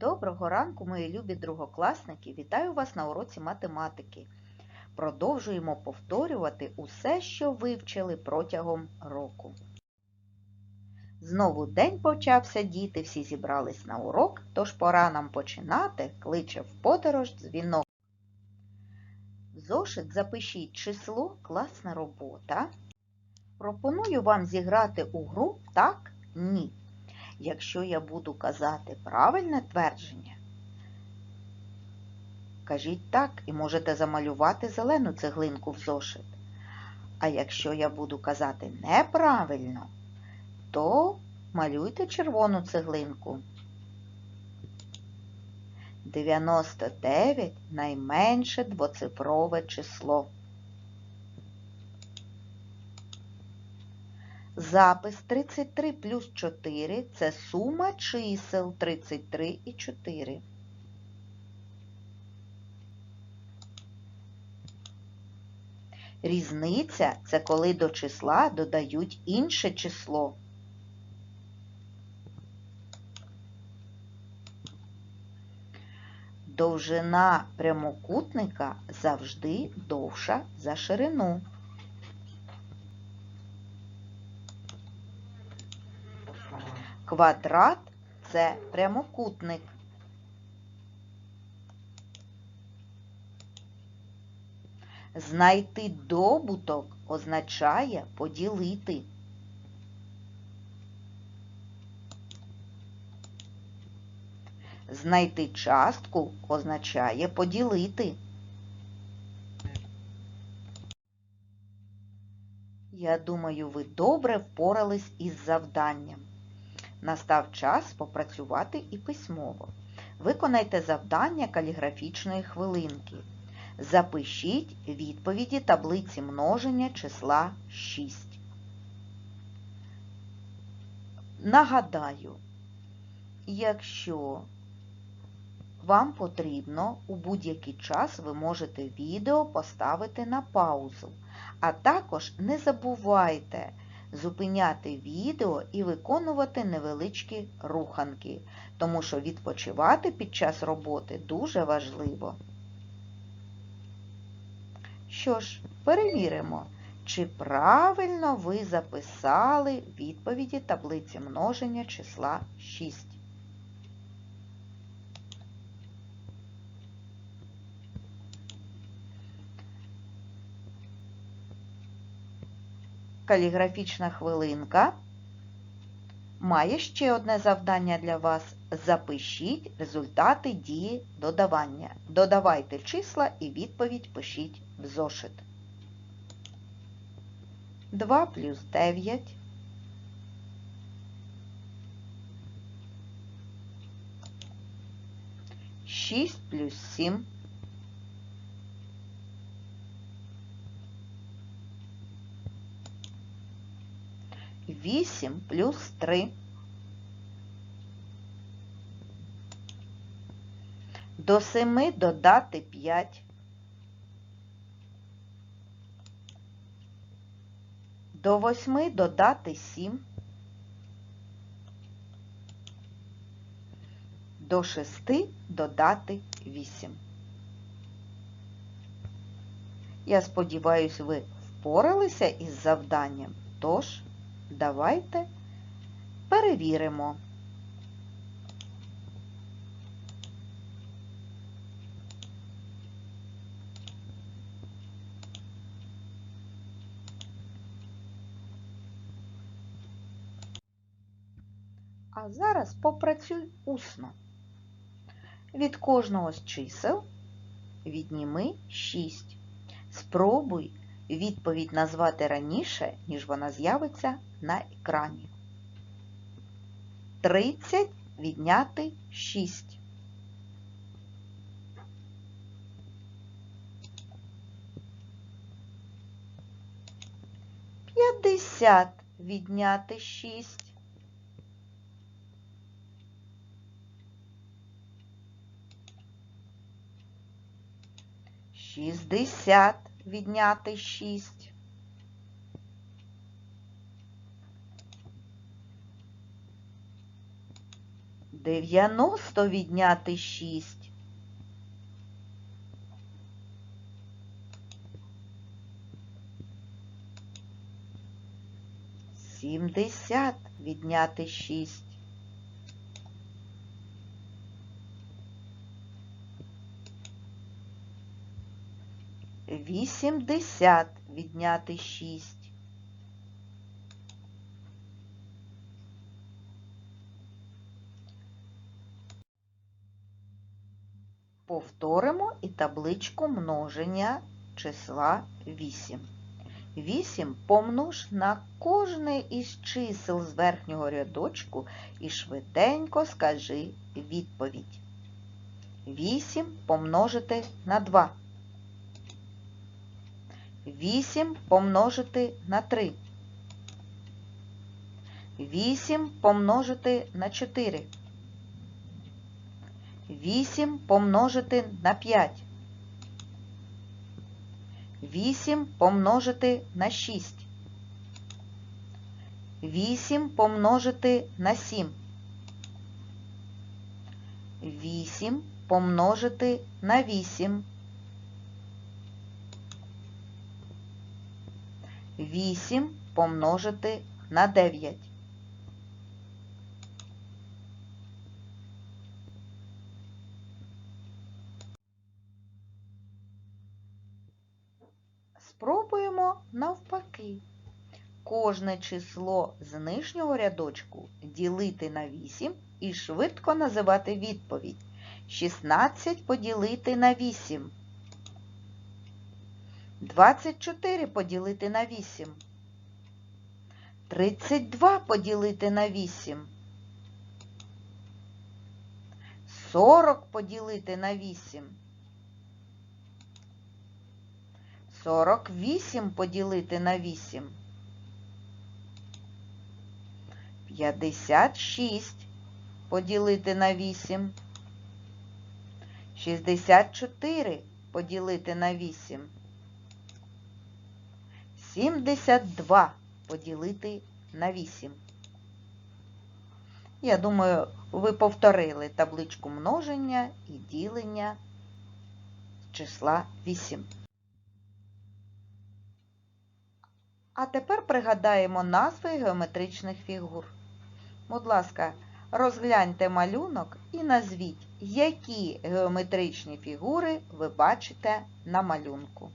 Доброго ранку, мої любі другокласники! Вітаю вас на уроці математики. Продовжуємо повторювати усе, що вивчили протягом року. Знову день почався, діти всі зібрались на урок, тож пора нам починати, кличе в подорож дзвінок. В зошит запишіть число класна робота. Пропоную вам зіграти у гру так, ні. Якщо я буду казати правильне твердження, кажіть так і можете замалювати зелену цеглинку в зошит. А якщо я буду казати неправильно, то малюйте червону цеглинку. 99 найменше двоцифрове число. Запис 33 плюс 4 – це сума чисел 33 і 4. Різниця – це коли до числа додають інше число. Довжина прямокутника завжди довша за ширину. Квадрат – це прямокутник. Знайти добуток означає поділити. Знайти частку означає поділити. Я думаю, ви добре впорались із завданням. Настав час попрацювати і письмово. Виконайте завдання каліграфічної хвилинки. Запишіть відповіді таблиці множення числа 6. Нагадаю, якщо вам потрібно, у будь-який час ви можете відео поставити на паузу. А також не забувайте зупиняти відео і виконувати невеличкі руханки, тому що відпочивати під час роботи дуже важливо. Що ж, перевіримо, чи правильно ви записали відповіді таблиці множення числа 6. Каліграфічна хвилинка має ще одне завдання для вас. Запишіть результати дії додавання. Додавайте числа і відповідь пишіть в зошит. 2 плюс 9. Шість плюс сім. Вісім плюс три. До семи додати п'ять. До восьми додати сім. До шести додати вісім. Я сподіваюся, ви впоралися із завданням, тож давайте перевіримо. А зараз попрацюй усно. Від кожного з чисел відніми 6. Спробуй відповідь назвати раніше, ніж вона з'явиться на екрані. 30 відняти 6. П'ятдесят відняти 6. Шістдесят відняти шість. 90 відняти 6. Сімдесят відняти шість. Вісімдесят відняти шість. Повторимо і табличку множення числа 8. 8 помнож на кожне із чисел з верхнього рядочку і швиденько скажи відповідь. 8 помножити на 2. 8 помножити на 3. 8 помножити на 4. 8 помножити на 5. 8 помножити на 6. 8 помножити на 7. 8 помножити на 8. 8 помножити на 9. Спробуємо навпаки. Кожне число з нижнього рядочку ділити на 8 і швидко називати відповідь. 16 поділити на 8. 24 поділити на 8. 32 поділити на 8. 40 поділити на 8. 48 поділити на 8. 56 поділити на 8. 64 поділити на 8. 72 поділити на 8. Я думаю, ви повторили табличку множення і ділення числа 8. А тепер пригадаємо назви геометричних фігур. Будь ласка, розгляньте малюнок і назвіть, які геометричні фігури ви бачите на малюнку.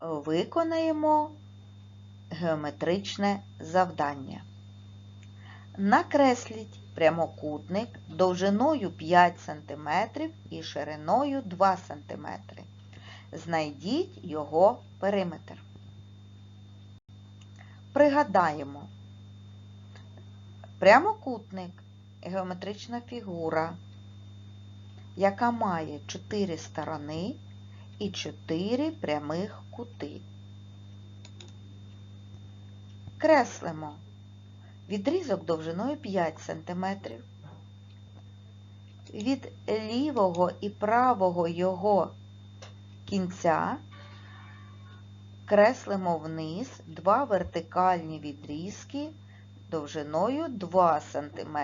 Виконаємо геометричне завдання. Накресліть прямокутник довжиною 5 см і шириною 2 см. Знайдіть його периметр. Пригадаємо, прямокутник геометрична фігура, яка має 4 сторони і 4 прямих кути. Креслимо відрізок довжиною 5 см. Від лівого і правого його кінця креслимо вниз два вертикальні відрізки довжиною 2 см.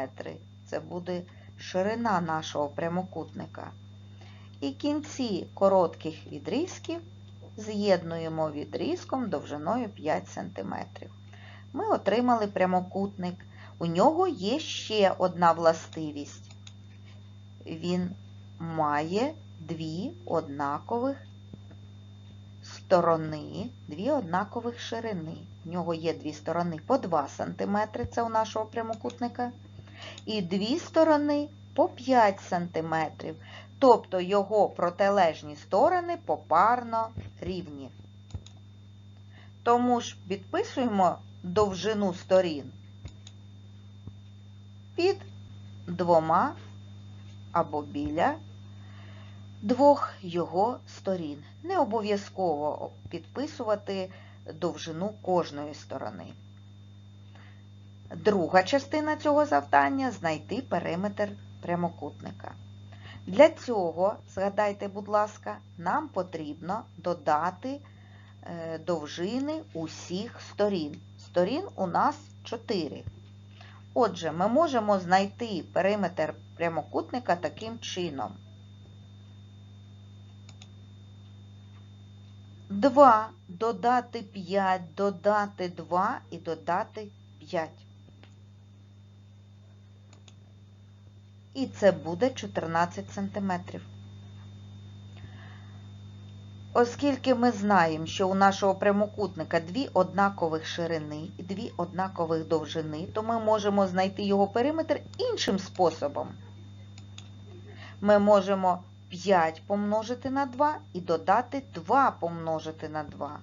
Це буде ширина нашого прямокутника. І кінці коротких відрізків з'єднуємо відрізком довжиною 5 см ми отримали прямокутник. У нього є ще одна властивість. Він має дві однакових сторони, дві однакових ширини. У нього є дві сторони по 2 см, це у нашого прямокутника, і дві сторони по 5 см. Тобто його протилежні сторони попарно рівні. Тому ж підписуємо довжину сторін під двома або біля двох його сторін. Не обов'язково підписувати довжину кожної сторони. Друга частина цього завдання знайти периметр прямокутника. Для цього, згадайте, будь ласка, нам потрібно додати е, довжини усіх сторін. Сторін у нас 4. Отже, ми можемо знайти периметр прямокутника таким чином. 2 додати 5, додати 2 і додати 5. І це буде 14 см. Оскільки ми знаємо, що у нашого прямокутника дві однакових ширини і дві однакових довжини, то ми можемо знайти його периметр іншим способом. Ми можемо 5 помножити на 2 і додати 2 помножити на 2.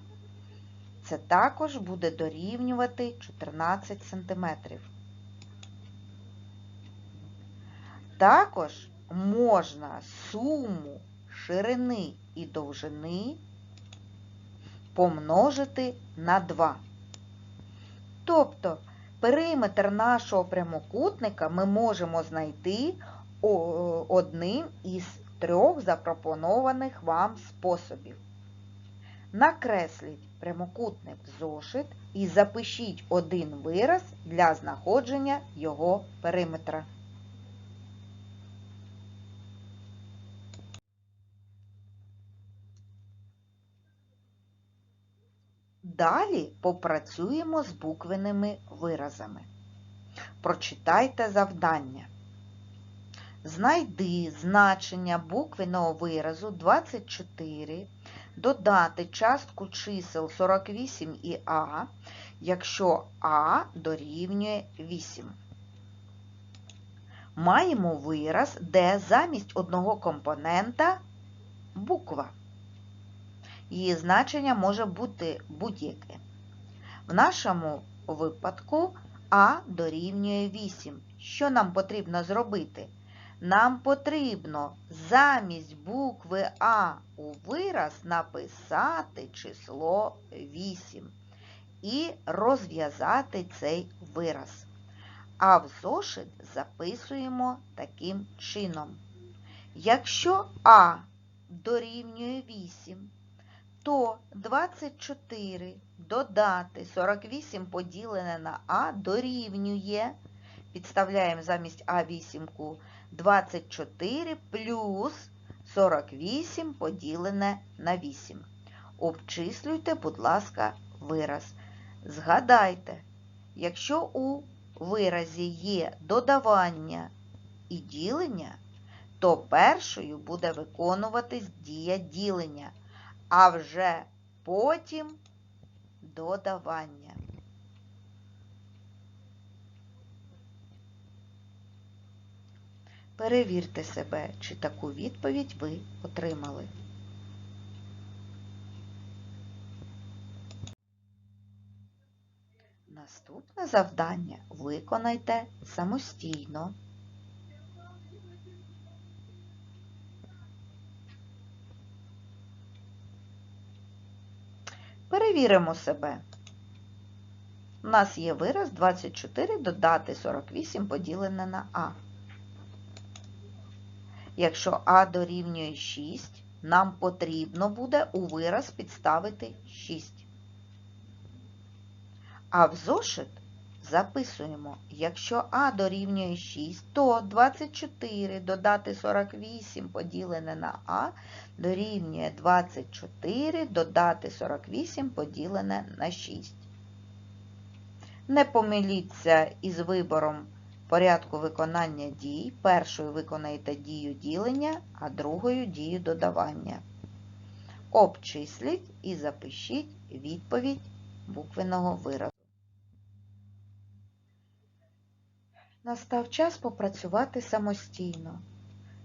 Це також буде дорівнювати 14 см. Також можна суму ширини і довжини помножити на 2. Тобто периметр нашого прямокутника ми можемо знайти одним із трьох запропонованих вам способів. Накресліть прямокутник зошит і запишіть один вираз для знаходження його периметра. Далі попрацюємо з буквеними виразами. Прочитайте завдання. Знайди значення буквеного виразу 24, додати частку чисел 48 і А, якщо А дорівнює 8. Маємо вираз, де замість одного компонента буква. Її значення може бути будь-яке. В нашому випадку А дорівнює 8. Що нам потрібно зробити? Нам потрібно замість букви А у вираз написати число 8 і розв'язати цей вираз. А в зошит записуємо таким чином. Якщо А дорівнює 8, то 24 додати 48 поділене на А дорівнює, підставляємо замість А вісімку, 24 плюс 48 поділене на 8. Обчислюйте, будь ласка, вираз. Згадайте, якщо у виразі є додавання і ділення, то першою буде виконуватись дія ділення а вже потім додавання. Перевірте себе, чи таку відповідь ви отримали. Наступне завдання виконайте самостійно. Перевіримо себе. У нас є вираз 24 додати 48 поділене на А. Якщо А дорівнює 6, нам потрібно буде у вираз підставити 6. А в зошит записуємо, якщо А дорівнює 6, то 24 додати 48 поділене на А дорівнює 24 додати 48 поділене на 6. Не помиліться із вибором порядку виконання дій. Першою виконаєте дію ділення, а другою дію додавання. Обчисліть і запишіть відповідь буквеного виразу. Настав час попрацювати самостійно.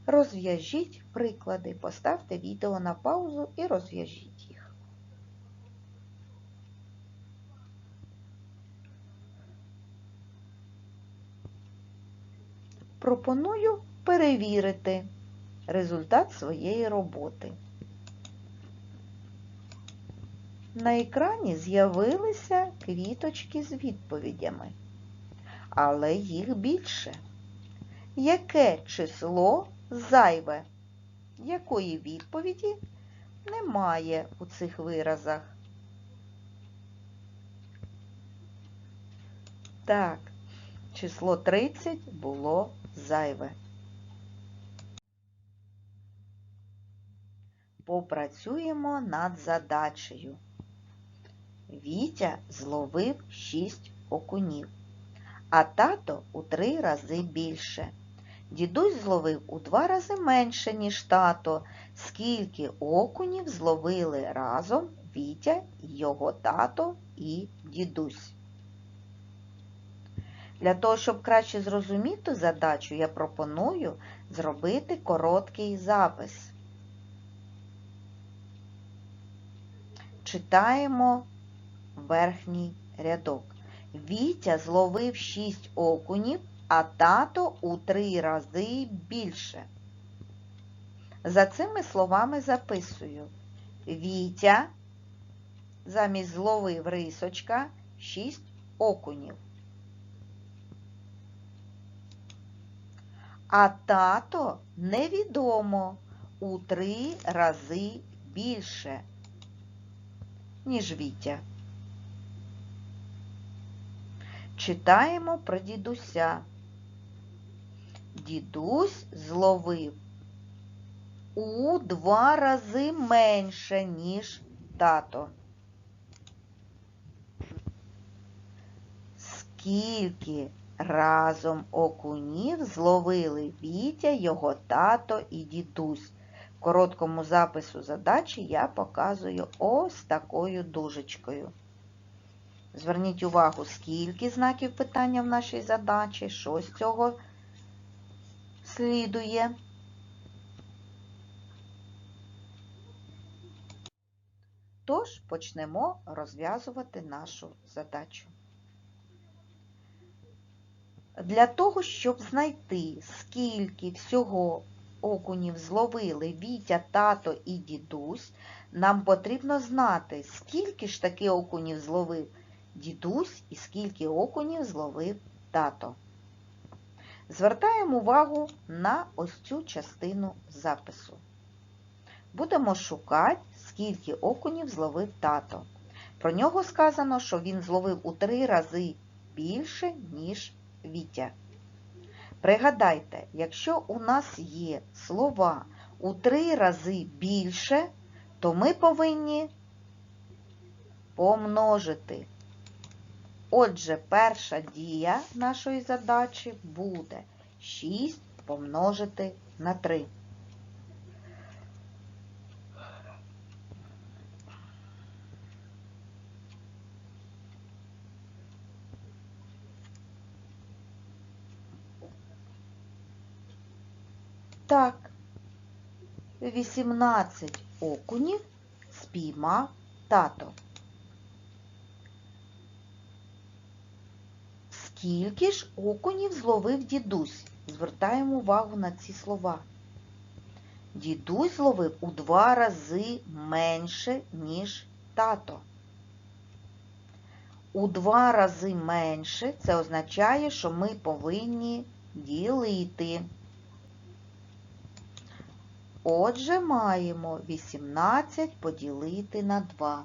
Розв'яжіть приклади, поставте відео на паузу і розв'яжіть їх. Пропоную перевірити результат своєї роботи. На екрані з'явилися квіточки з відповідями, але їх більше. Яке число зайве? Якої відповіді немає у цих виразах? Так, число 30 було зайве. Попрацюємо над задачею. Вітя зловив 6 окунів, а тато у 3 рази більше. Дідусь зловив у 2 рази менше, ніж тато. Скільки окунів зловили разом Вітя, його тато і дідусь? Для того, щоб краще зрозуміти задачу, я пропоную зробити короткий запис. Читаємо верхній рядок. Вітя зловив 6 окунів, а тато у 3 рази більше. За цими словами записую. Вітя замість зловив рисочка 6 окунів. А тато невідомо у три рази більше, ніж Вітя. Читаємо про дідуся. Дідусь зловив у два рази менше, ніж тато. Скільки разом окунів зловили Вітя, його тато і дідусь. В короткому запису задачі я показую ось такою дужечкою. Зверніть увагу, скільки знаків питання в нашій задачі, що з цього слідує. Тож почнемо розв'язувати нашу задачу. Для того, щоб знайти, скільки всього окунів зловили Вітя, тато і дідусь, нам потрібно знати, скільки ж таки окунів зловив дідусь і скільки окунів зловив тато. Звертаємо увагу на ось цю частину запису. Будемо шукати, скільки окунів зловив тато. Про нього сказано, що він зловив у три рази більше, ніж Вітя. Пригадайте, якщо у нас є слова у три рази більше, то ми повинні помножити. Отже, перша дія нашої задачі буде 6 помножити на 3. Так, 18 окунів спіймав тато. Скільки ж окунів зловив дідусь? Звертаємо увагу на ці слова. Дідусь зловив у два рази менше, ніж тато. У два рази менше це означає, що ми повинні ділити. Отже, маємо 18 поділити на 2.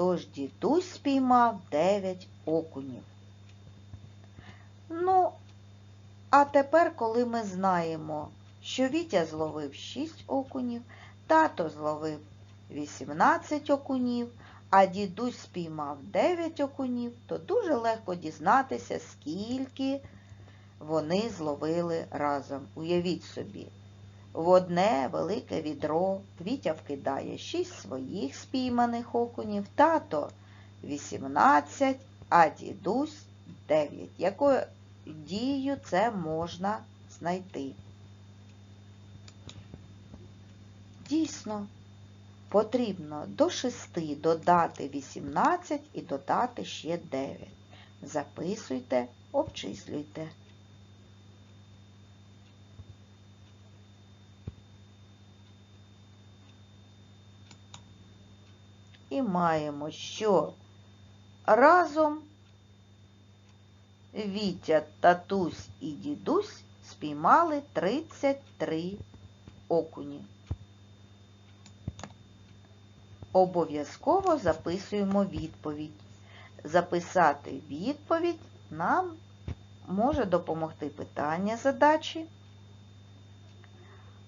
Тож дідусь спіймав 9 окунів. Ну, а тепер, коли ми знаємо, що Вітя зловив 6 окунів, тато зловив 18 окунів, а дідусь спіймав 9 окунів, то дуже легко дізнатися, скільки вони зловили разом. Уявіть собі, в одне велике відро Вітя вкидає 6 своїх спійманих окунів, тато 18, а дідусь 9. Якою дією це можна знайти? Дійсно, потрібно до 6 додати 18 і додати ще 9. Записуйте, обчислюйте. І маємо, що разом Вітя, татусь і дідусь спіймали 33 окуні. Обов'язково записуємо відповідь. Записати відповідь нам може допомогти питання задачі.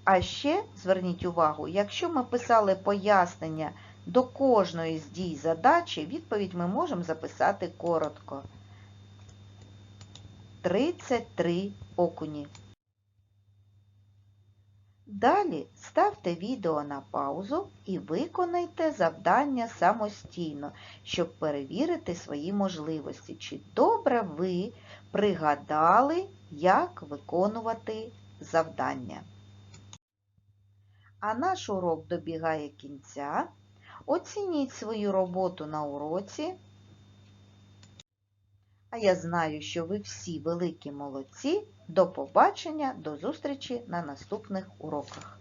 А ще зверніть увагу, якщо ми писали пояснення до кожної з дій задачі, відповідь ми можемо записати коротко. 33 окуні. Далі ставте відео на паузу і виконайте завдання самостійно, щоб перевірити свої можливості, чи добре ви пригадали, як виконувати завдання. А наш урок добігає кінця. Оцініть свою роботу на уроці. А я знаю, що ви всі великі молодці. До побачення, до зустрічі на наступних уроках.